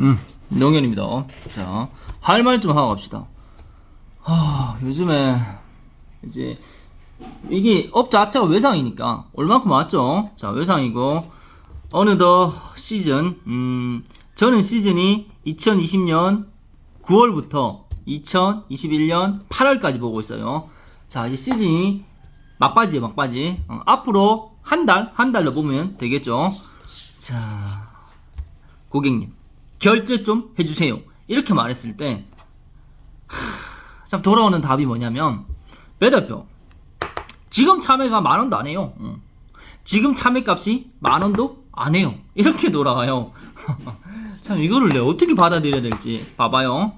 음, 농현입니다. 자, 할 말 좀 하고 갑시다. 하, 요즘에 이제 이게 업 자체가 외상이니까 얼마큼 왔죠? 자, 외상이고 어느덧 시즌 음, 저는 시즌이 2020년 9월부터 2021년 8월까지 보고 있어요. 자, 이제 시즌이 막바지에 막바지. 어, 앞으로 한 달, 한 달로 보면 되겠죠. 자, 고객님, 결제 좀 해주세요. 이렇게 말했을 때, 하, 참 돌아오는 답이 뭐냐면, 배 대표, 지금 참외가 만 원도 안 해요. 응. 지금 참외 값이 만 원도 안 해요. 이렇게 돌아와요. 참 이거를 내가 어떻게 받아들여야 될지 봐봐요.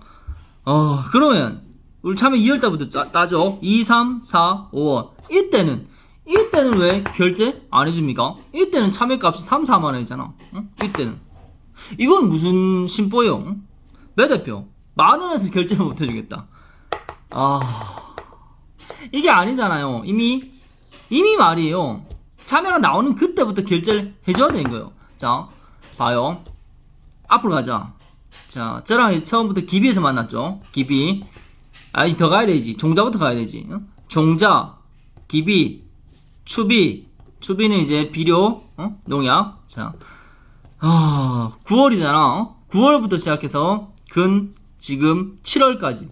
어 그러면 우리 참외 2월달부터 따, 따죠. 2, 3, 4, 5월. 이때는 이때는 왜 결제 안 해줍니까? 이때는 참외 값이 3, 4만 원이잖아. 응? 이때는 이건 무슨? 응? 매 대표 만 원에서 결제를 못 해주겠다. 아 이게 아니잖아요. 이미 이미 말이에요. 참여가 나오는 그때부터 결제를 해줘야 되는 거예요. 자, 봐요. 앞으로 가자. 자, 저랑 처음부터 기비에서 만났죠. 기비. 아직 더 가야 되지. 종자부터 가야 되지. 어? 종자, 기비, 추비. 추비는 이제 비료, 어? 농약. 자, 아, 9월이잖아. 9월부터 시작해서 근 지금 7월까지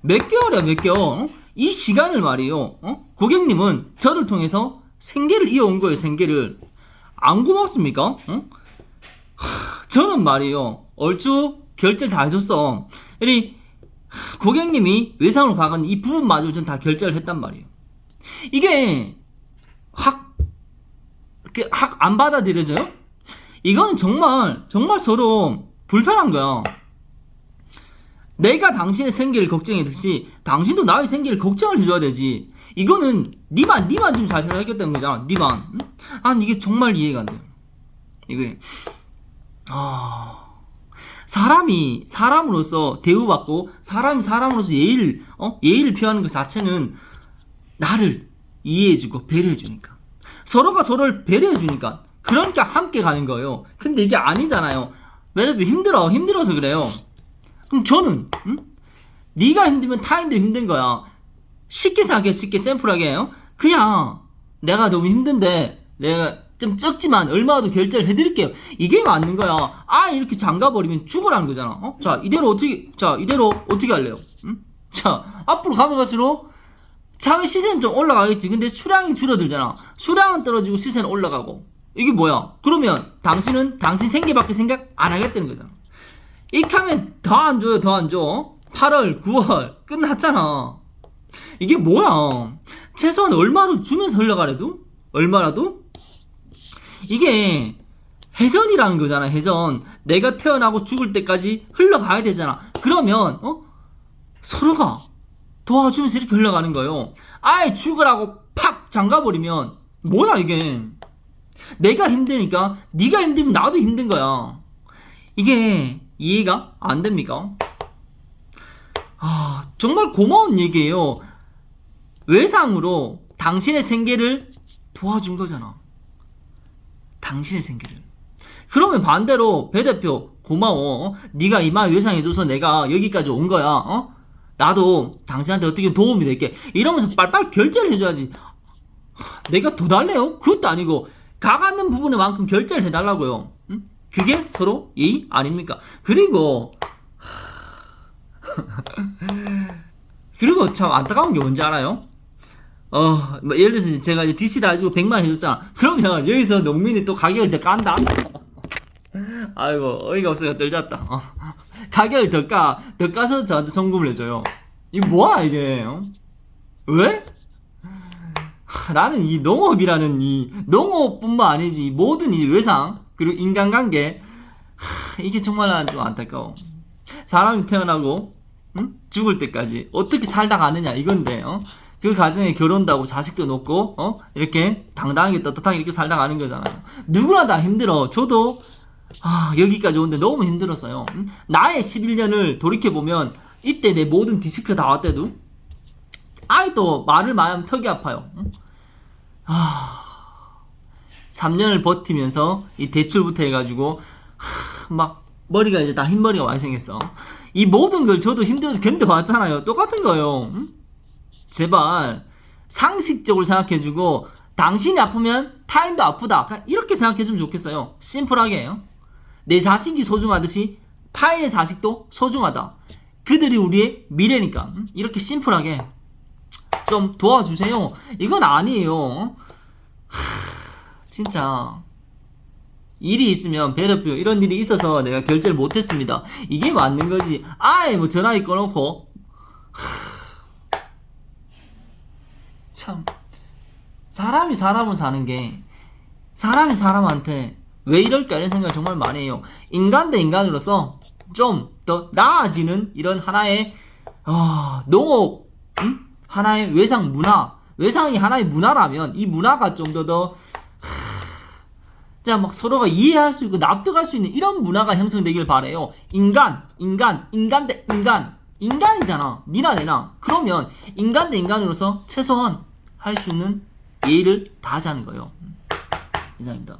몇 개월이야 몇 개월? 어? 이 시간을 말이요. 어? 고객님은 저를 통해서 생계를 이어온 거예요. 생계를 안 고맙습니까? 어? 하, 저는 말이요. 얼추 결제를 다 해줬어. 이 고객님이 외상으로 가간 이 부분마저 전 다 결제를 했단 말이에요. 이게 확 이렇게 확 안 받아들여져요? 이거는 정말 정말 서로 불편한 거야. 내가 당신의 생계를 걱정했듯이 당신도 나의 생계를 걱정을 해줘야 되지. 이거는 니만 니만 좀 잘 생각했다는 거잖아. 니만. 응? 아 이게 정말 이해가 안 돼. 이게 아 사람이 사람으로서 대우받고 사람이 사람으로서 예의를 어 예의를 표하는 것 자체는 나를 이해해주고 배려해주니까 서로가 서로를 배려해주니까 그러니까 함께 가는 거예요. 근데 이게 아니잖아요. 왜냐면 힘들어 힘들어서 그래요. 그럼 저는 응? 네가 힘들면 타인도 힘든 거야. 쉽게 생각해 쉽게 샘플하게 해요. 그냥 내가 너무 힘든데 내가 좀 적지만 얼마라도 결제를 해드릴게요. 이게 맞는 거야. 아 이렇게 잠가버리면 죽어라는 거잖아. 어? 자 이대로 어떻게 자 이대로 어떻게 할래요? 응? 자 앞으로 가면 갈수록 참의 시세는 좀 올라가겠지. 근데 수량이 줄어들잖아. 수량은 떨어지고 시세는 올라가고. 이게 뭐야? 그러면 당신은 당신 생계밖에 생각 안 하겠다는 거잖아. 이렇게 하면 더 안 줘요, 더 안 줘. 8월, 9월 끝났잖아. 이게 뭐야? 최소한 얼마로 주면서 흘러가래도? 얼마라도? 이게 해전이라는 거잖아, 해전. 내가 태어나고 죽을 때까지 흘러가야 되잖아. 그러면, 어? 서로가 도와주면서 이렇게 흘러가는 거예요. 아예 죽으라고 팍 잠가버리면, 뭐야, 이게. 내가 힘드니까, 네가 힘들면 나도 힘든 거야. 이게 이해가 안 됩니까? 아, 정말 고마운 얘기예요. 외상으로 당신의 생계를 도와준 거잖아. 당신의 생계를. 그러면 반대로 배 대표 고마워. 어? 네가 이만 외상해줘서 내가 여기까지 온 거야. 어? 나도 당신한테 어떻게 도움이 될게. 이러면서 빨빨 결제를 해줘야지. 하, 내가 더 달래요? 그것도 아니고 가가는 부분에만큼 결제를 해달라고요. 응? 그게 서로 예의 아닙니까? 그리고 그리고 참 안타까운 게 뭔지 알아요? 어, 뭐 예를 들어서 제가 이제 DC 다 해주고 100만 원 해줬잖아. 그러면 여기서 농민이 또 가격을 더 깐다? 아이고, 어이가 없어요. 떨렸다. 어. 가격을 더 까, 더 까서 저한테 송금을 해줘요. 이게 뭐야, 이게? 어? 왜? 하, 나는 이 농업이라는 이 농업뿐만 아니지 모든 이 외상 그리고 인간관계 하, 이게 정말 난좀 안타까워. 사람이 태어나고 응? 죽을 때까지 어떻게 살다 가느냐 이건데 어? 그 가정에 결혼도 하고 자식도 놓고 어? 이렇게 당당하게 떳떳하게 이렇게 살다 가는 거잖아요. 누구나 다 힘들어. 저도 아, 여기까지 오는데 너무 힘들었어요. 응? 나의 11년을 돌이켜 보면 이때 내 모든 디스크 다 왔대도 아이도 말을 하면 턱이 아파요. 응? 아, 3년을 버티면서 이 대출부터 해가지고 하, 막 머리가 이제 다 흰머리가 많이 생겼어. 이 모든 걸 저도 힘들어서 견뎌왔잖아요. 똑같은 거예요. 응? 제발 상식적으로 생각해주고 당신이 아프면 타인도 아프다. 이렇게 생각해주면 좋겠어요. 심플하게요. 내 자식이 소중하듯이 타인의 자식도 소중하다. 그들이 우리의 미래니까 응? 이렇게 심플하게 좀 도와주세요. 이건 아니에요. 하, 진짜 일이 있으면 배려표 이런 일이 있어서 내가 결제를 못했습니다. 이게 맞는 거지. 아예 뭐 전화기 꺼놓고 하, 참 사람이 사람을 사는 게 사람이 사람한테 왜 이럴까 이런 생각을 정말 많이 해요. 인간 대 인간으로서 좀 더 나아지는 이런 하나의 아, 농업 음? 하나의 외상 문화 외상이 하나의 문화라면 이 문화가 좀 더 더 자, 막 서로가 이해할 수 있고 납득할 수 있는 이런 문화가 형성되길 바래요. 인간, 인간, 인간 대 인간. 인간이잖아. 니나 내나. 그러면 인간 대 인간으로서 최소한 할 수 있는 예의를 다하자는 거예요. 음. 이상입니다.